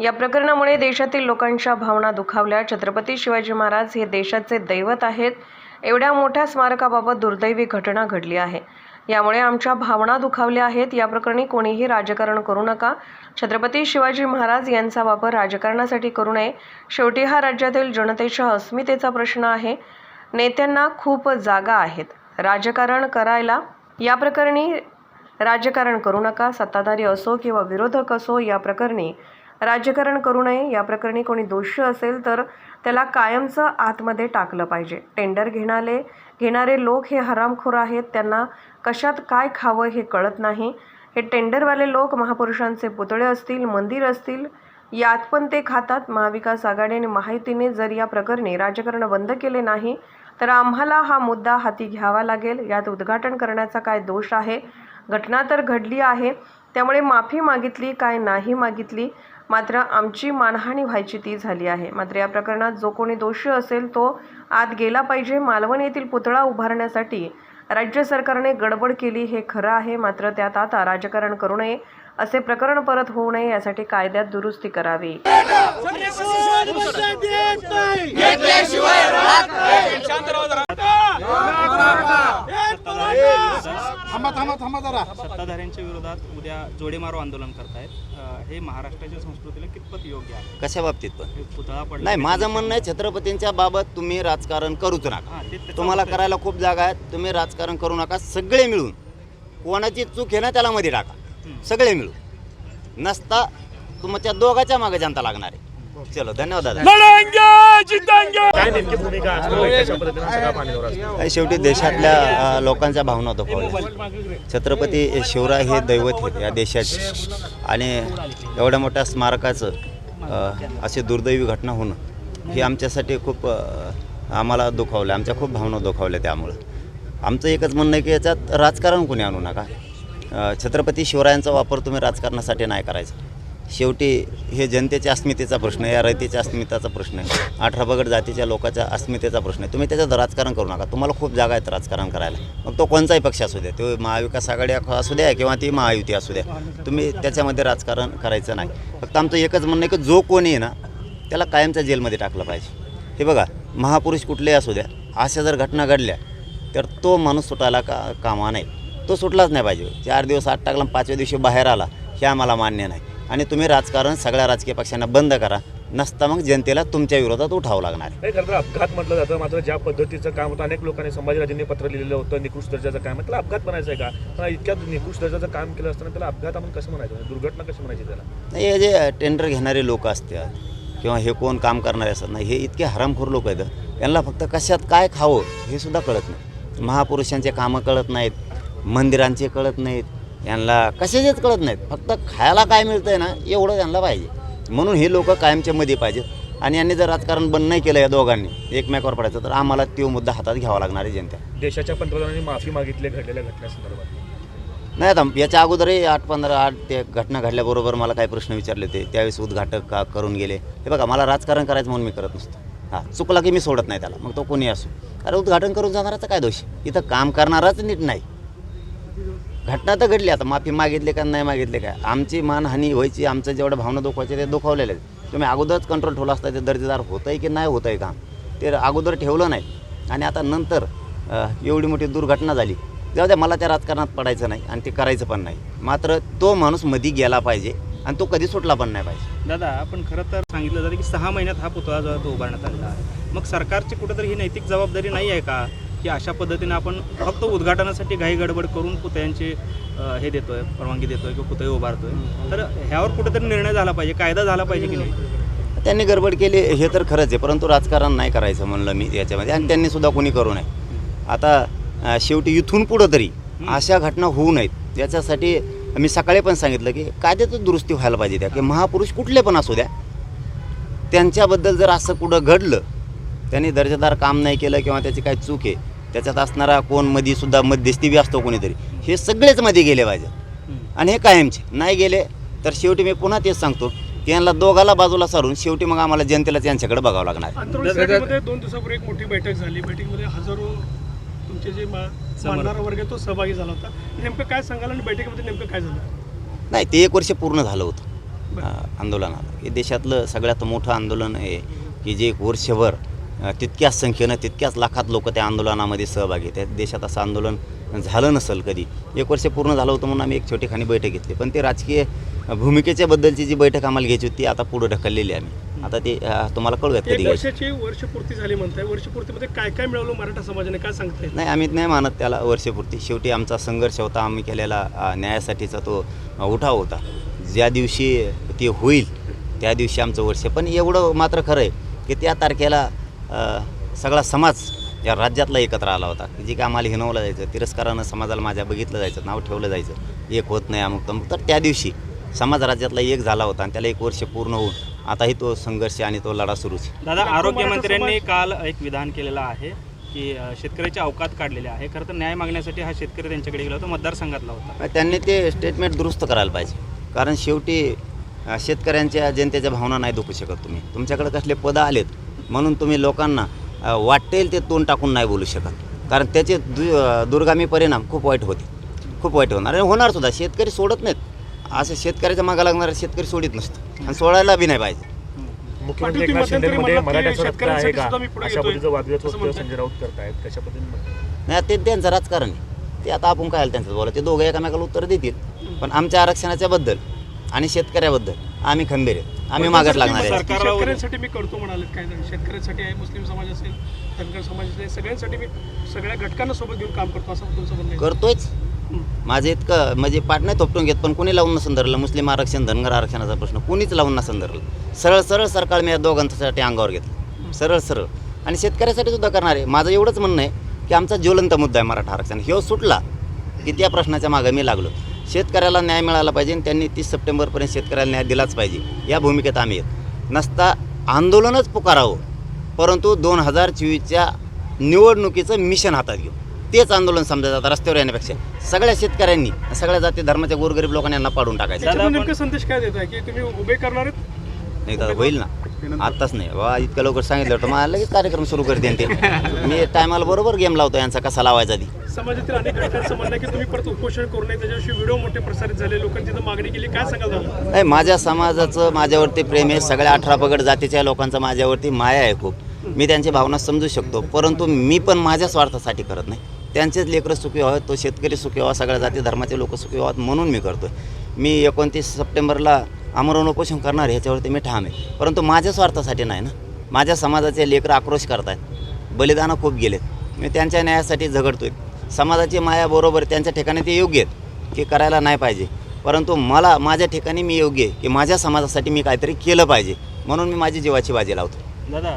या प्रकरणामुळे देशातील लोकांच्या भावना दुखावल्या. छत्रपती शिवाजी महाराज हे देशाचे दैवत आहेत. एवढ्या मोठ्या स्मारकाबाबत दुर्दैवी घटना घडली आहे. यामुळे आमच्या भावना दुखावल्या आहेत. या प्रकरणी कोणीही राजकारण करू नका. छत्रपती शिवाजी महाराज यांचा वापर राजकारणासाठी करू नये. शेवटी हा राज्यातील जनतेच्या अस्मितेचा प्रश्न आहे. नेत्यांना खूप जागा आहेत. राजकारण करायला या प्रकरणी राजकारण करू नका. सत्ताधारी असो किंवा विरोधक असो या प्रकरणी राजकारण करू नये या प्रकरणी कोणी दोषी असेल तर त्याला कायमचं आतमध्ये टाकलं पाहिजे. टेंडर घेणारे घेणारे लोक हे हरामखोर आहेत त्यांना कशात काय खावं हे कळत नाही. हे टेंडरवाले लोक महापुरुषांचे पुतळे असतील मंदिर असतील यात पण ते खातात. महाविकास आघाडी आणि माहितीने जर या प्रकरणी राजकारण बंद केले नाही तर आम्हाला हा मुद्दा हाती घ्यावा लागेल. यात उद्घाटन करण्याचा काय दोष आहे? घटना तर घडली आहे. त्यामुळे माफी मागितली काय नाही मागितली? मात्र आमची मानहानी व्हायची ती झाली आहे. मात्र या प्रकरणात जो कोणी दोषी असेल तो आत गेला पाहिजे. मालवण येथील पुतळा उभारण्यासाठी राज्य सरकारने गडबड केली हे खरं आहे. मात्र त्यात आता राजकारण करू नये. असे प्रकरण परत होऊ नये यासाठी कायद्यात दुरुस्ती करावी. सत्ताधाऱ्यांच्या विरोधात उद्या जोडेमारो आंदोलन करतायत. हे महाराष्ट्राच्या संस्कृतीला कितपत योग्य आहे? कशा बाबतीत पण? पुतळा पडला नाही माझं म्हणणं आहे छत्रपतींच्या बाबत तुम्ही राजकारण करूच नका. तुम्हाला. करायला खूप जागा आहेत. तुम्ही राजकारण करू नका. सगळे मिळून कोणाची चूक आहे ना त्याला मध्ये टाका. सगळे मिळून नसता तुमच्या दोघाच्या मागे जनता लागणार आहे. चलो धन्यवाद दादा. शेवटी देशातल्या लोकांच्या भावना दुखवल्या छत्रपती शिवराय हे दैवत आहेत या देशाचे. आणि एवढ्या मोठ्या स्मारकाचं अशी दुर्दैवी घटना होणं ही आमच्यासाठी खूप आम्हाला दुखावलं आमच्या खूप भावना दुखावल्या त्यामुळं. आमचं एकच म्हणणं आहे की याच्यात राजकारण कोणी आणू नका. छत्रपती शिवरायांचा वापर तुम्ही राजकारणासाठी नाही करायचा. शेवटी हे जनतेच्या अस्मितेचा प्रश्न आहे या रयतेच्या अस्मितेचा प्रश्न आहे. अठरा पगड जातीच्या लोकांच्या अस्मितेचा प्रश्न आहे. तुम्ही त्याच्यात राजकारण करू नका. तुम्हाला खूप जागा आहेत राजकारण करायला. मग तो कोणताही पक्ष असू द्या. तो महाविकास आघाडी असू द्या किंवा ती महायुती असू द्या. तुम्ही त्याच्यामध्ये राजकारण करायचं नाही. फक्त आमचं एकच म्हणणं आहे की जो कोणी आहे ना त्याला कायमच्या जेलमध्ये टाकलं पाहिजे. हे बघा महापुरुष कुठलेही असू द्या. अशा जर घटना घडल्या तर तो माणूस सुटायला का कामा नाही तो सुटलाच नाही पाहिजे. चार दिवस आत टाकला पाचव्या दिवशी बाहेर आला हे आम्हाला मान्य नाही. आणि तुम्ही राजकारण सगळ्या राजकीय पक्षांना बंद करा नसता मग जनतेला तुमच्या विरोधात उठावं लागणार. आहे. नाही खरं तर अपघात म्हटलं जातं मात्र ज्या पद्धतीचं काम होतं अनेक लोकांनी संभाजीराजेंनी पत्र लिहिलेलं होतं निकृष्ट दर्जाचं काम. आहे त्याला अपघात म्हणायचं आहे का इतक्या निकृष्ट दर्जाचं काम केलं असताना त्याला अपघात आपण कसं म्हणायचं? दुर्घटना कशी म्हणायची त्याला? नाही हे जे टेंडर घेणारे लोक असतात किंवा हे कोण काम करणारे असतात नाही हे इतके हरामखोर लोक आहेत. यांना फक्त कशात काय खावं हे सुद्धा कळत नाही. महापुरुषांचे कामं कळत नाहीत. मंदिरांचे कळत नाहीत. यांना कशाचेच कळत नाहीत. फक्त खायला काय मिळतंय ना एवढं त्यांना पाहिजे. म्हणून हे लोक कायमच्या मध्ये पाहिजेत. आणि यांनी जर राजकारण बंद नाही केलं या दोघांनी एकमेकावर पडायचं तर आम्हाला तो मुद्दा हातात घ्यावा लागणार आहे जनता देशाच्या पंतप्रधानांनी माफी मागितली घडलेल्या घटनेसंदर्भात. नाही आता याच्या अगोदरही आठ पंधरा आठ ते घटना घडल्याबरोबर मला काही प्रश्न विचारले होते. त्यावेळेस उद्घाटक का करून गेले? हे बघा मला राजकारण करायचं म्हणून मी करत नसतो. हां चुकला की मी सोडत नाही त्याला. मग तो कोणी असो. अरे उद्घाटन करून जाणाराचा काय दोष? इथं काम करणाराच नीट नाही. घटना तर घडली. आता माफी मागितली का नाही मागितली काय आमची मानहानी व्हायची आमचं जेवढं भावना दुखवायचे ते दुखावलेले आहेत तुम्ही अगोदरच कंट्रोल ठेवला असता ते दर्जेदार होतं आहे की नाही होतं आहे काम? ते अगोदर ठेवलं नाही. आणि आता नंतर एवढी मोठी दुर्घटना झाली. जाऊ द्या मला त्या राजकारणात पडायचं नाही आणि ते करायचं पण नाही. मात्र तो माणूस मधी गेला पाहिजे आणि तो कधी सुटला पण नाही पाहिजे. दादा आपण खरं तर सांगितलं जातं की सहा महिन्यात हा पुतळा जो तो उभारण्यात आलेला आहे. मग सरकारची कुठेतरी ही नैतिक जबाबदारी नाही आहे का? की अशा पद्धतीने आपण फक्त उद्घाटनासाठी घाई गडबड करून पुतळ्यांचे हे देतोय परवानगी देतोय किंवा पुतळे उभारतोय. तर ह्यावर कुठेतरी निर्णय झाला पाहिजे कायदा झाला पाहिजे की नाही? त्यांनी गडबड केली हे तर खरंच आहे परंतु राजकारण नाही करायचं म्हणलं मी याच्यामध्ये आणि त्यांनी सुद्धा कोणी करू नये. आता शेवटी इथून पुढं तरी अशा घटना होऊ नयेत. याच्यासाठी मी सकाळी पण सांगितलं की कायद्यातच दुरुस्ती व्हायला पाहिजे त्या की महापुरुष कुठले पण असू द्या. त्यांच्याबद्दल जर असं कुठं घडलं त्यांनी दर्जेदार काम नाही केलं किंवा त्याची काही चूक आहे त्याच्यात असणारा कोण मधी सुद्धा मध्यस्थी बी असतो कोणीतरी. हे सगळेच मध्ये गेले पाहिजे. आणि हे कायमचे. नाही गेले तर शेवटी मी पुन्हा तेच सांगतो की यांना दोघाला बाजूला सारून शेवटी मग आम्हाला जनतेलाच यांच्याकडे बघावं लागणार. दोन दिवसापूर्वी एक मोठी बैठक झाली. बैठकीमध्ये हजारो तुमचे जे मानणारा वर्ग तो सहभागी झाला होता. नेमकं काय सांगाल आणि बैठकीमध्ये नेमकं काय झालं? नाही ते एक वर्ष पूर्ण झालं होतं आंदोलनाला हे देशातलं सगळ्यात मोठं आंदोलन आहे की जे एक वर्षभर तितक्याच संख्येनं तितक्याच लाखात लोक त्या आंदोलनामध्ये सहभागी आहेत. त्या देशात असं आंदोलन झालं नसेल कधी. एक वर्ष पूर्ण झालं होतं म्हणून आम्ही एक छोटीखानी बैठक घेतली. पण ते राजकीय भूमिकेच्या बद्दलची जी बैठक आम्हाला घ्यायची होती ती आता पुढे ढकललेली आहे आम्ही. आता ते तुम्हाला कळूयात कधी वर्षाची वर्षपूर्ती झाली म्हणताय. वर्षपूर्तीमध्ये काय काय मिळवलं मराठा समाजाने? काय सांगताय नाही आम्ही नाही मानत त्याला वर्षपूर्ती. शेवटी आमचा संघर्ष होता. आम्ही केलेला न्यायासाठीचा तो उठाव होता. ज्या दिवशी ते होईल त्या दिवशी आमचं वर्ष. पण एवढं मात्र खरं आहे की त्या तारखेला सगळा समाज या राज्यातला एकत्र आला होता. जी काय आम्हाला हिनवलं जायचं तिरस्कारानं समाजाला माझ्या बघितलं जायचं नाव ठेवलं जायचं एक होत नाही अमुक तमुक. तर त्या दिवशी समाज राज्यातला एक झाला होता आणि त्याला एक वर्ष पूर्ण होऊन आताही तो संघर्ष आणि तो लढा सुरूच. दादा आरोग्यमंत्र्यांनी काल एक विधान केलेलं आहे की शेतकऱ्याचे अवकात काढलेले आहे. खरं तर न्याय मागण्यासाठी हा शेतकरी त्यांच्याकडे गेला होता मतदारसंघातला होता. त्यांनी ते स्टेटमेंट दुरुस्त करायला पाहिजे. कारण शेवटी शेतकऱ्यांच्या जनतेच्या भावना नाही दुखू शकत तुम्ही. तुमच्याकडे कसले पदं आलेत म्हणून तुम्ही लोकांना वाटेल ते तोंड टाकून नाही बोलू शकत. कारण त्याचे दु दुर्गामी परिणाम खूप वाईट होते. खूप वाईट होणार. आणि होणार सुद्धा. शेतकरी सोडत नाहीत. असं शेतकऱ्याच्या मागं लागणारा शेतकरी सोडित नसतो. आणि सोडायला बी नाही पाहिजे. मुख्यमंत्री एकनाथ शिंदेमध्ये की? आहे अशा पद्धतीचं. संजय राऊत करतायत. कशा पद्धतीने? नाही ते त्यांचं राजकारण आहे. ते आता आपण काय त्यांचं बोला ते दोघं एकामेकाला उत्तर देतील. पण आमच्या आरक्षणाच्या बद्दल आणि शेतकऱ्याबद्दल आम्ही खंबीर आहेत. आम्ही मागत लागणार आहे. शेतकऱ्यांसाठी मी करतो म्हणाले. काय झालं शेतकऱ्यांसाठी आहे मुस्लिम समाज असेल धनगर समाज असेल सगळ्यांसाठी मी सगळ्या घटकांना सोबत घेऊन काम करतो असं तुमचं म्हणणं आहे. करतोयच. माझं इतकं म्हणजे पाठ नाही थोपटून घेत पण कोणी लावून नसून धरलं. मुस्लिम आरक्षण धनगर आरक्षणाचा प्रश्न कोणीच लावून नसून धरलं. सरळ सरळ सरकार मी या दोघांसाठी अंगावर घेतलं. सरळ सरळ. आणि शेतकऱ्यासाठी सुद्धा करणार आहे. माझं एवढंच म्हणणं आहे की आमचा ज्वलंत मुद्दा आहे मराठा आरक्षण. ह्यो सुटला की त्या प्रश्नाच्या मागे मी लागलो. शेतकऱ्याला न्याय मिळाला पाहिजे आणि त्यांनी तीस सप्टेंबरपर्यंत शेतकऱ्याला न्याय दिलाच पाहिजे. या भूमिकेत आम्ही आहेत नसता आंदोलनच पुकारावं परंतु दोन हजार चोवीसच्या निवडणुकीचं मिशन हातात घेऊ. तेच आंदोलन समजा जातं रस्त्यावर येण्यापेक्षा. सगळ्या शेतकऱ्यांनी सगळ्या जाती धर्माच्या गोरगरीब लोकांना यांना पाडून टाकायचं. दादा, नेमकं संदेश काय देत आहे की तुम्ही उभे करणार नाही तर होईल ना. आत्ताच नाही. बाबा इतकं लवकर सांगितलं होतं. मला लगेच कार्यक्रम सुरू करते ते. मी टायमाला बरोबर गेम लावतो यांचा कसा लावायचा आधी समाजातील अनेक घटकांचं म्हणणं की तुम्ही परत उपोषण करू नये. त्याच्याविषयी व्हिडिओ मोठे प्रसारित झाले. लोकांची तर मागणी केली. काय सांगाल दादा? नाही माझ्या समाजाचं माझ्यावरती प्रेम आहे. सगळ्या अठरा पगड जातीच्या लोकांचा माझ्यावरती माया आहे खूप. मी त्यांची भावना समजू शकतो. परंतु मी पण माझ्या स्वार्थासाठी करत नाही. त्यांचेच लेकरं सुखी व्हावेत तो शेतकरी सुखी व्हावा सगळ्या जाती धर्माचे लोक सुखी व्हावेत म्हणून मी करतो मी एकोणतीस सप्टेंबरला आमरण उपोषण करणार ह्याच्यावरती मी ठाम आहे. परंतु माझ्या स्वार्थासाठी नाही ना. माझ्या समाजाचे लेकरं आक्रोश करतायत. बलिदानं खूप गेलेत. मी त्यांच्या न्यायासाठी झगडतो आहे समाजाची माया बरोबर त्यांच्या ठिकाणी ते योग्य आहेत की करायला नाही पाहिजे. परंतु मला माझ्या ठिकाणी मी योग्य आहे की माझ्या समाजासाठी मी काहीतरी केलं पाहिजे म्हणून मी माझी जीवाची बाजी लावतो. दादा